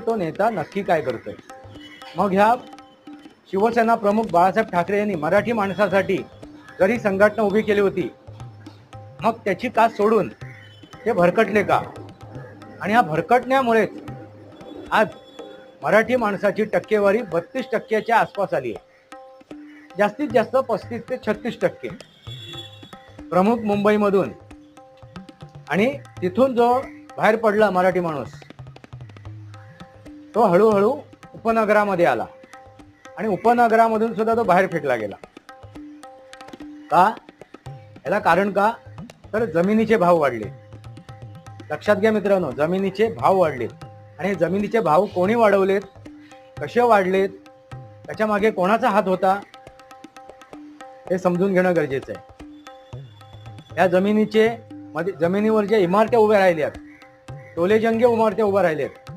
की तो नेता नक्की काय करतोय? मग ह्या शिवसेना प्रमुख बाळासाहेब ठाकरे यांनी मराठी माणसासाठी जरी संघटना उभी केली होती मग त्याची कास सोडून ते भरकटले का? आणि ह्या भरकटण्यामुळेच आज मराठी माणसाची टक्केवारी बत्तीस टक्क्याच्या आसपास आली आहे. जास्तीत जास्त पस्तीस ते छत्तीस टक्के. प्रमुख मुंबईमधून. आणि तिथून जो बाहेर पडला मराठी माणूस तो हळूहळू उपनगरामध्ये आला. आणि उपनगरामधून सुद्धा तो बाहेर फेकला गेला. का? याला कारण का? तर जमिनीचे भाव वाढले. लक्षात घ्या मित्रांनो जमिनीचे भाव वाढलेत आणि जमिनीचे भाव कोणी वाढवलेत? कसे वाढलेत? त्याच्यामागे कोणाचा हात होता? हे समजून घेणं गरजेचं आहे. या जमिनीचे मध्ये जमिनीवर ज्या इमारत्या उभ्या राहिल्यात टोलेजंगे इमारत्या उभ्या राहिल्यात